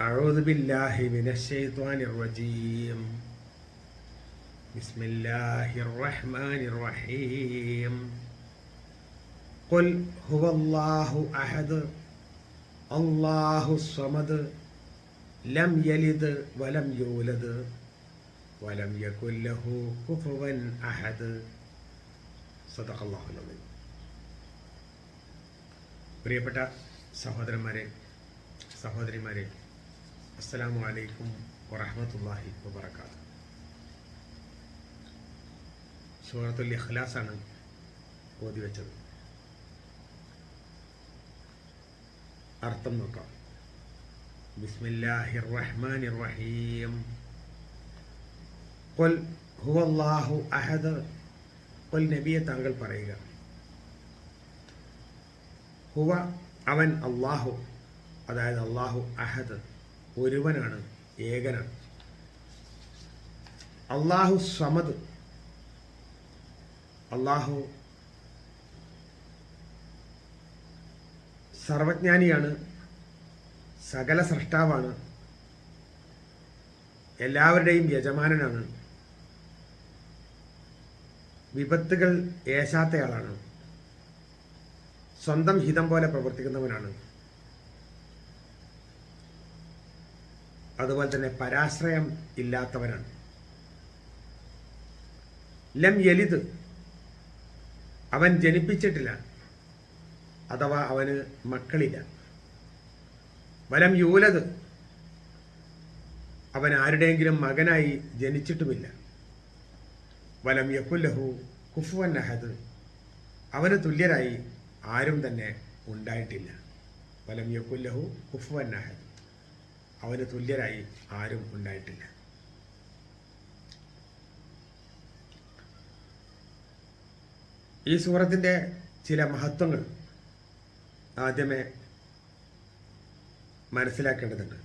أعوذ بالله من الشيطان الرجيم بسم الله الرحمن الرحيم قل هو الله أحد الله الصمد لم يلد ولم يولد ولم يكن له كفوا أحد صدق الله العظيم പ്രിയപ്പെട്ട സഹോദരന്മാരെ സഹോദരിമാരെ അസ്സലാമു അലൈക്കും വറഹമത്തല്ലാഹി വബർക്കാത്തു സൂറത്തുൽ ഇഖ്ലാസാണ് ഓതി വെച്ചത്. അർത്ഥം നോക്കാം. ബിസ്മില്ലാഹിർ റഹ്മാനിർ റഹീം. കൊൽ ഹുവല്ലാഹു അഹദ്. കൊൽ നബിയെ താങ്കൾ പറയുക. ഹുവ അവൻ അള്ളാഹു അതായത് അള്ളാഹു അഹദ്. ഒരുവനാണ് ഏകനാണ്. അള്ളാഹു സമദ്. അള്ളാഹു സർവജ്ഞാനിയാണ് സകല സൃഷ്ടാവാണ് എല്ലാവരുടെയും യജമാനനാണ്. വിപത്തുകൾ ഏശാത്തയാളാണ്. സ്വന്തം ഹിതം പോലെ പ്രവർത്തിക്കുന്നവനാണ്. അതുപോലെ തന്നെ പരാശ്രയം ഇല്ലാത്തവരാണ്. ലം യലിത് അവൻ ജനിപ്പിച്ചിട്ടില്ല അഥവാ അവന് മക്കളില്ല. വലം യൂലത് അവൻ ആരുടെയെങ്കിലും മകനായി ജനിച്ചിട്ടുമില്ല. വലം യക്കുല്ലഹു കുഫുവൻ അഹദ് അവന് തുല്യരായി ആരും തന്നെ ഉണ്ടായിട്ടില്ല. വലം യക്കുല്ലഹു കുഫുവൻ അഹദ്. അവന് തുല്യരായി ആരും ഉണ്ടായിട്ടില്ല. ഈ സൂറത്തിന്റെ ചില മഹത്വങ്ങൾ ആദ്യമേ മനസ്സിലാക്കേണ്ടതുണ്ട്.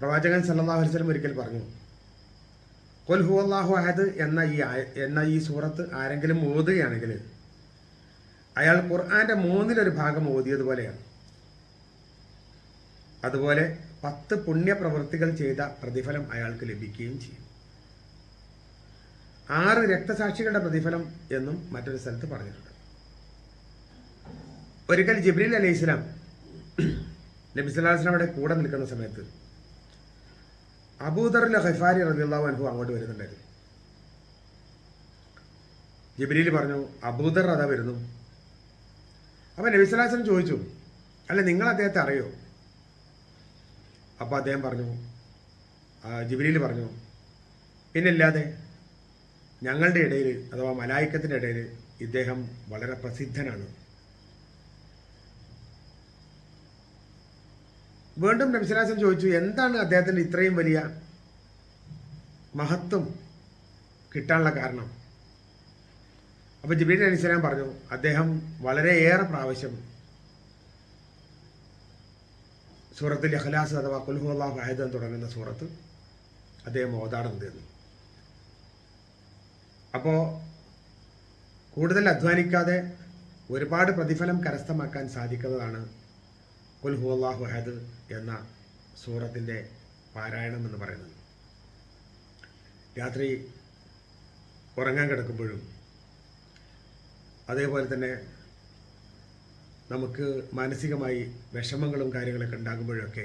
പ്രവാചകൻ വസല്ലം ഒരിക്കൽ പറഞ്ഞു കൊൽ ഹു അള്ളാഹു അഹദ് എന്ന ഈ എന്ന ഈ സൂറത്ത് ആരെങ്കിലും ഓതുകയാണെങ്കിൽ അയാൾ ഖുർആന്റെ മൂന്നിലൊരു ഭാഗം ഓതിയതുപോലെയാണ്. അതുപോലെ പത്ത് പുണ്യപ്രവൃത്തികൾ ചെയ്ത പ്രതിഫലം അയാൾക്ക് ലഭിക്കുകയും ചെയ്യും. ആറ് രക്തസാക്ഷികളുടെ പ്രതിഫലം എന്നും മറ്റൊരു സ്ഥലത്ത് പറഞ്ഞിട്ടുണ്ട്. ഒരിക്കൽ ജിബ്രീൽ അലൈഹി ഇസ്ലാം നബി കൂടെ നിൽക്കുന്ന സമയത്ത് അബൂദറിലെ ഹെഫാരി റളിയല്ലാഹു അനുഭവം അങ്ങോട്ട് വരുന്നുണ്ടായിരുന്നു. ജിബ്രീൽ പറഞ്ഞു അബൂദർ അതാ വരുന്നു. അപ്പം നബി സ്വലാസ്ലം ചോദിച്ചു അല്ല നിങ്ങൾ അദ്ദേഹത്തെ അറിയോ? അപ്പോൾ അദ്ദേഹം പറഞ്ഞു ജിബ്രീൽ പറഞ്ഞു പിന്നില്ലാതെ ഞങ്ങളുടെ ഇടയിൽ അഥവാ മലായിക്കത്തിന്റെ ഇടയിൽ ഇദ്ദേഹം വളരെ പ്രസിദ്ധനാണ്. വീണ്ടും നബിസലാസം ചോദിച്ചു എന്താണ് അദ്ദേഹത്തിന് ഇത്രയും വലിയ മഹത്വം കിട്ടാനുള്ള കാരണം? അപ്പോൾ ജിബ്രീൽ അലി സ്വലാം പറഞ്ഞു അദ്ദേഹം വളരെയേറെ പ്രാവശ്യം സൂറത്തിൽ അഖലാസ് അഥവാ കുൽഹു അള്ളാഹു അഹദ് എന്ന് തുടങ്ങുന്ന സൂറത്ത് അദ്ദേഹം തീർന്നു അപ്പോൾ കൂടുതൽ അധ്വാനിക്കാതെ ഒരുപാട് പ്രതിഫലം കരസ്ഥമാക്കാൻ സാധിക്കുന്നതാണ് കുൽ ഹു അഹദ് എന്ന സൂറത്തിന്റെ പാരായണം എന്ന് പറയുന്നത്. രാത്രി ഉറങ്ങാൻ കിടക്കുമ്പോഴും അതേപോലെ തന്നെ നമുക്ക് മാനസികമായി വിഷമങ്ങളും കാര്യങ്ങളൊക്കെ ഉണ്ടാകുമ്പോഴൊക്കെ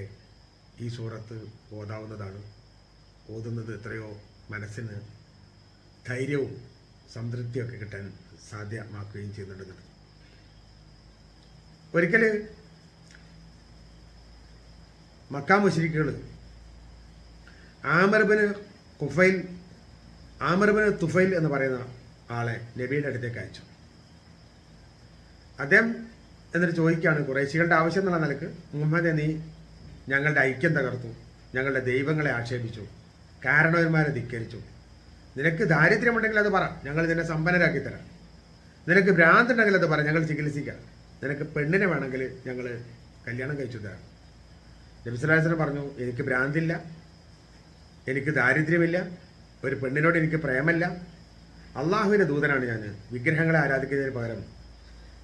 ഈ സൂറത്ത് ഓതാവുന്നതാണ്. ഓതുന്നത് എത്രയോ മനസ്സിന് ധൈര്യവും സംതൃപ്തിയൊക്കെ കിട്ടാൻ സാധ്യമാക്കുകയും ചെയ്യുന്നുണ്ടെന്ന് ഒരിക്കൽ മക്കാ മുശ്രിക്കുകൾ ആമർബിന് കുഫൈൽ ആമർബിന് തുഫൈൽ എന്ന് പറയുന്ന ആളെ നബിയുടെ അടുത്തേക്ക് അയച്ചു. അദ്ദേഹം എന്നിട്ട് ചോദിക്കുകയാണ് കുറേശികളുടെ ആവശ്യം എന്നുള്ള നിലയ്ക്ക് മുഹമ്മദ് നീ ഞങ്ങളുടെ ഐക്യം തകർത്തു. ഞങ്ങളുടെ ദൈവങ്ങളെ ആക്ഷേപിച്ചു. കാരണവന്മാരെ ധിക്കരിച്ചു. നിനക്ക് ദാരിദ്ര്യമുണ്ടെങ്കിൽ അത് പറ. ഞങ്ങൾ നിന്നെ സമ്പന്നരാക്കി തരാം. നിനക്ക് ഭ്രാന്തുണ്ടെങ്കിൽ അത് പറ. ഞങ്ങൾ ചികിത്സിക്കാം. നിനക്ക് പെണ്ണിനെ വേണമെങ്കിൽ ഞങ്ങൾ കല്യാണം കഴിച്ചു തരാം. നബിസ്വലാസനം പറഞ്ഞു എനിക്ക് ഭ്രാന്തില്ല. എനിക്ക് ദാരിദ്ര്യമില്ല. ഒരു പെണ്ണിനോട് എനിക്ക് പ്രേമല്ല. അള്ളാഹുവിന്റെ ദൂതനാണ് ഞാൻ. വിഗ്രഹങ്ങളെ ആരാധിക്കുന്നതിന് പകരം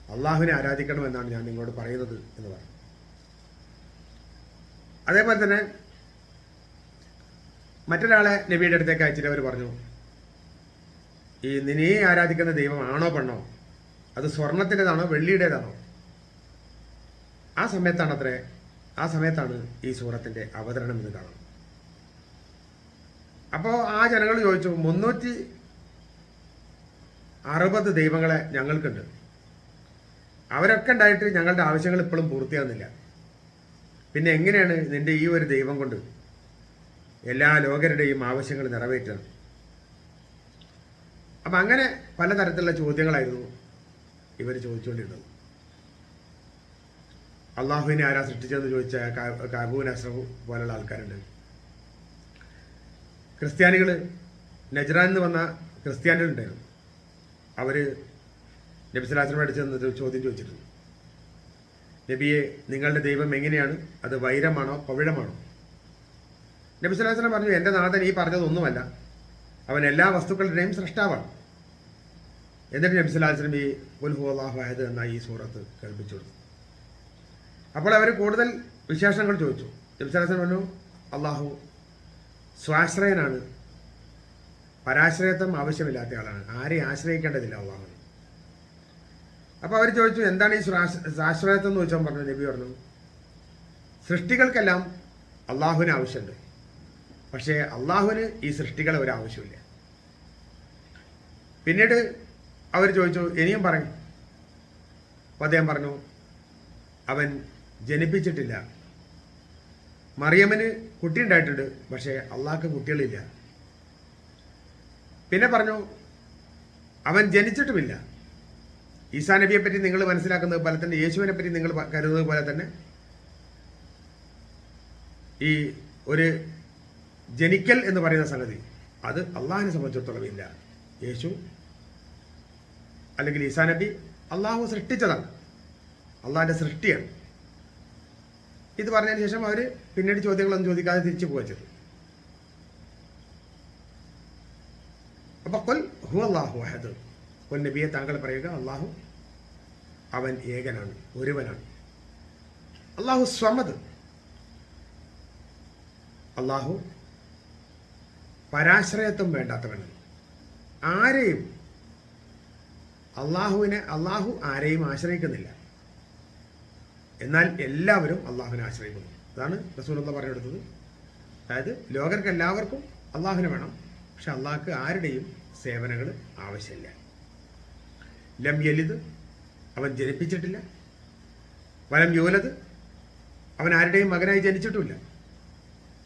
അള്ളാഹുവിനെ ആരാധിക്കണമെന്നാണ് ഞാൻ നിങ്ങളോട് പറയുന്നത് എന്ന് പറഞ്ഞു അതേപോലെ തന്നെ മറ്റൊരാളെ നബിയുടെ അടുത്തേക്ക് അയച്ചിട്ട് അവർ പറഞ്ഞു ഈ നിനയെ ആരാധിക്കുന്ന ദൈവമാണോ പെണ്ണോ? അത് സ്വർണത്തിന്റെതാണോ വെള്ളിയുടേതാണോ? ആ സമയത്താണ് അത്രേ ആ സമയത്താണ് ഈ സൂറത്തിന്റെ അവതരണം എന്ന് കാണുന്നത്. അപ്പോൾ ആ ജനങ്ങൾ ചോദിച്ചു മുന്നൂറ്റി അറുപത് ദൈവങ്ങളെ ഞങ്ങൾക്കുണ്ട്. അവരൊക്കെ ഉണ്ടായിട്ട് ഞങ്ങളുടെ ആവശ്യങ്ങൾ ഇപ്പോഴും പൂർത്തിയാകുന്നില്ല പിന്നെ എങ്ങനെയാണ് നിന്റെ ഈ ഒരു ദൈവം കൊണ്ട് എല്ലാ ലോകരുടെയും ആവശ്യങ്ങൾ നിറവേറ്റണം? അപ്പം അങ്ങനെ പലതരത്തിലുള്ള ചോദ്യങ്ങളായിരുന്നു ഇവർ ചോദിച്ചുകൊണ്ടിരുന്നത്. അള്ളാഹുവിനെ ആരാ സൃഷ്ടിച്ചതെന്ന് ചോദിച്ച കാബൂൻ അസ്രഫ് പോലുള്ള ആൾക്കാരുണ്ട്. ക്രിസ്ത്യാനികൾ നജ്റാൻ എന്ന് വന്ന ക്രിസ്ത്യാനികളുണ്ടായിരുന്നു. അവർ നബി സലാസ്ലം ചോദ്യം ചോദിച്ചിട്ടുണ്ട്. നബിയെ നിങ്ങളുടെ ദൈവം എങ്ങനെയാണ്? അത് വൈരമാണോ? പവിഴമാണോ? നബി പറഞ്ഞു എന്റെ നാഥൻ ഈ പറഞ്ഞതൊന്നുമല്ല അവൻ എല്ലാ വസ്തുക്കളുടെയും സൃഷ്ടാവാണ് എന്നിട്ട് നബി ഈ ഉൽഹു എന്നായി എന്ന ഈ സൂറത്ത് കേൾപ്പിച്ചു കൊടുത്തു. അപ്പോൾ അവർ കൂടുതൽ വിശേഷങ്ങൾ ചോദിച്ചു. നബി പറഞ്ഞു അള്ളാഹു സ്വാശ്രയനാണ്. പരാശ്രയത്വം ആവശ്യമില്ലാത്ത ആളാണ്. ആരെയും ആശ്രയിക്കേണ്ടതില്ല അള്ളാഹു അപ്പോൾ അവർ ചോദിച്ചു എന്താണ് ഈ ശാശ്വതത്വം എന്ന് ചോദിച്ചാൽ പറഞ്ഞു നബി പറഞ്ഞു സൃഷ്ടികൾക്കെല്ലാം അള്ളാഹുവിന് ആവശ്യമുണ്ട്. പക്ഷേ അള്ളാഹുവിന് ഈ സൃഷ്ടികളെ ഒരു ആവശ്യമില്ല. പിന്നീട് അവർ ചോദിച്ചു ഇനിയും പറയും. അപ്പോൾ അദ്ദേഹം പറഞ്ഞു അവൻ ജനിപ്പിച്ചിട്ടില്ല. മറിയമ്മന് കുട്ടി ഉണ്ടായിട്ടുണ്ട് പക്ഷേ അള്ളാഹ്ക്ക് കുട്ടികളില്ല. പിന്നെ പറഞ്ഞു അവൻ ജനിച്ചിട്ടുമില്ല. ഈസാ നബിയെ പറ്റി നിങ്ങൾ മനസ്സിലാക്കുന്നത് പോലെ തന്നെ യേശുവിനെ പറ്റി നിങ്ങൾ കരുതുന്നത് പോലെ തന്നെ ഈ ഒരു ജനിക്കൽ എന്ന് പറയുന്ന സംഗതി അത് അള്ളാഹിനെ സംബന്ധിച്ചിടത്തോളം ഇല്ല. യേശു അല്ലെങ്കിൽ ഈസാ നബി അള്ളാഹു സൃഷ്ടിച്ചതാണ്. അള്ളാഹിന്റെ സൃഷ്ടിയാണ്. ഇത് പറഞ്ഞതിന് ശേഷം അവർ പിന്നീട് ചോദ്യങ്ങളൊന്നും ചോദിക്കാതെ തിരിച്ചു പോവച്ചത് അപ്പോൾ അപ്പൊ കൊൽ ഹു അള്ളാഹു അഹദ്. നബിയെ താങ്കൾ പറയുക അള്ളാഹു അവൻ ഏകനാണ് ഒരുവനാണ്. അള്ളാഹു സ്വമത് അള്ളാഹു പരാശ്രയത്വം വേണ്ടാത്തവനാണ്. ആരെയും അള്ളാഹുവിനെ അള്ളാഹു ആരെയും ആശ്രയിക്കുന്നില്ല. എന്നാൽ എല്ലാവരും അള്ളാഹുവിനെ ആശ്രയിക്കുന്നു. അതാണ് റസൂലുള്ള പറഞ്ഞെടുത്തത് അതായത് ലോകർക്ക് എല്ലാവർക്കും അള്ളാഹുവിനെ വേണം. പക്ഷെ അള്ളാഹ്ക്ക് ആരുടെയും സേവനങ്ങൾ ആവശ്യമില്ല. ലം യലിത് അവൻ ജനിപ്പിച്ചിട്ടില്ല. വലം യൂലത് അവൻ ആരുടെയും മകനായി ജനിച്ചിട്ടുമില്ല.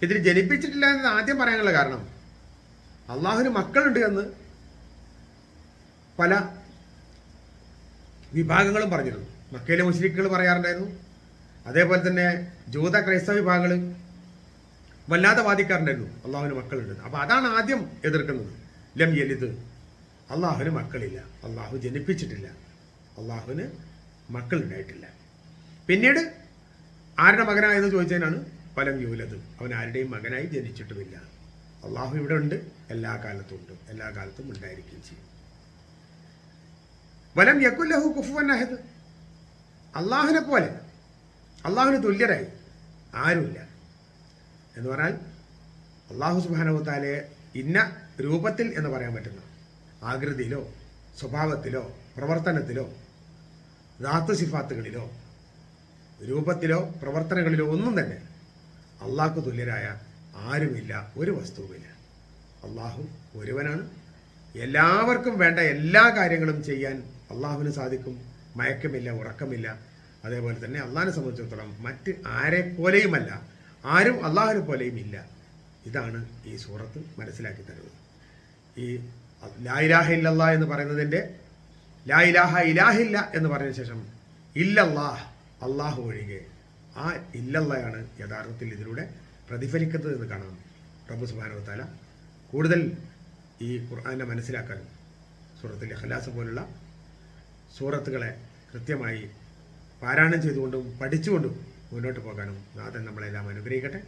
ഇതിൽ ജനിപ്പിച്ചിട്ടില്ല എന്ന് ആദ്യം പറയാനുള്ള കാരണം അള്ളാഹുവിന് മക്കളുണ്ട് എന്ന് പല വിഭാഗങ്ങളും പറഞ്ഞിരുന്നു. മക്കയിലെ മുസ്ലിക്കുകൾ പറയാറുണ്ടായിരുന്നു. അതേപോലെ തന്നെ ജൂത ക്രൈസ്തവ വിഭാഗങ്ങൾ വല്ലാതെ വാദിക്കാറുണ്ടായിരുന്നു അള്ളാഹുവിന് മക്കളുണ്ട് അപ്പോൾ അതാണ് ആദ്യം എതിർക്കുന്നത്. ലം യലിത് അള്ളാഹുവിന് മക്കളില്ല. അള്ളാഹു ജനിപ്പിച്ചിട്ടില്ല. അള്ളാഹുവിന് മക്കളുണ്ടായിട്ടില്ല. പിന്നീട് ആരുടെ മകനായെന്ന് ചോദിച്ചതിനാണ്? ഫലം യൂലത് അവൻ ആരുടെയും മകനായി ജനിച്ചിട്ടുമില്ല. അള്ളാഹു ഇവിടെ ഉണ്ട് എല്ലാ കാലത്തും ഉണ്ട്. എല്ലാ കാലത്തും ഉണ്ടായിരിക്കുകയും ചെയ്യും. വലം യക്കുല്ലഹു കുഫുവൻ അഹദ്. അള്ളാഹുവിനെ പോലെ. അള്ളാഹുവിന് തുല്യരായി. ആരുമില്ല. എന്ന് പറഞ്ഞാൽ അള്ളാഹു സുബാനവത്താലെ ഇന്ന രൂപത്തിൽ എന്ന് പറയാൻ പറ്റുന്ന. ആകൃതിയിലോ സ്വഭാവത്തിലോ പ്രവർത്തനത്തിലോ ധാത്തു സിഫാത്തുകളിലോ രൂപത്തിലോ പ്രവർത്തനങ്ങളിലോ ഒന്നും തന്നെ അള്ളാഹ്ക്ക് തുല്യരായ ആരുമില്ല ഒരു വസ്തുവുമില്ല. അള്ളാഹു ഒരുവനാണ്. എല്ലാവർക്കും വേണ്ട എല്ലാ കാര്യങ്ങളും ചെയ്യാൻ അള്ളാഹുവിന് സാധിക്കും. മയക്കമില്ല ഉറക്കമില്ല. അതേപോലെ തന്നെ അള്ളാഹിനെ സംബന്ധിച്ചിടത്തോളം മറ്റ് ആരെ പോലെയുമല്ല ആരും അള്ളാഹുവിനെ പോലെയും ഇല്ല ഇതാണ് ഈ സൂറത്ത് മനസ്സിലാക്കി തരുന്നത്. ഈ ലാ ഇലാഹ ഇല്ലല്ലാ എന്ന് പറയുന്നതിന്റെ ലായിലാഹ ഇലാഹ ഇലാഹില്ല എന്ന് പറഞ്ഞ ശേഷം ഇല്ലല്ലാഹ് അള്ളാഹു ഒഴികെ. ആ ഇല്ലല്ലയാണ് യഥാർത്ഥത്തിൽ ഇതിലൂടെ പ്രതിഫലിക്കുന്നത് എന്ന് കാണാം. പ്രഭു സുബാനുവത്താല കൂടുതൽ ഈ ഖുർആാനെ മനസ്സിലാക്കാൻ സൂറത്തിൽ ഇഖ്ലാസ് പോലുള്ള സൂറത്തുകളെ കൃത്യമായി പാരായണം ചെയ്തുകൊണ്ടും പഠിച്ചുകൊണ്ടും മുന്നോട്ട് പോകാനും നാഥൻ നമ്മളെല്ലാം അനുഗ്രഹിക്കട്ടെ.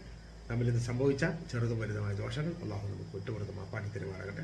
നമ്മളിത് സംഭവിച്ച ചെറുതും വലുതുമായ ദോഷങ്ങൾ അള്ളാഹു നമുക്ക് കുറ്റപ്പെടുത്തും ആ പാഠത്തിന് തരുമാറാകട്ടെ.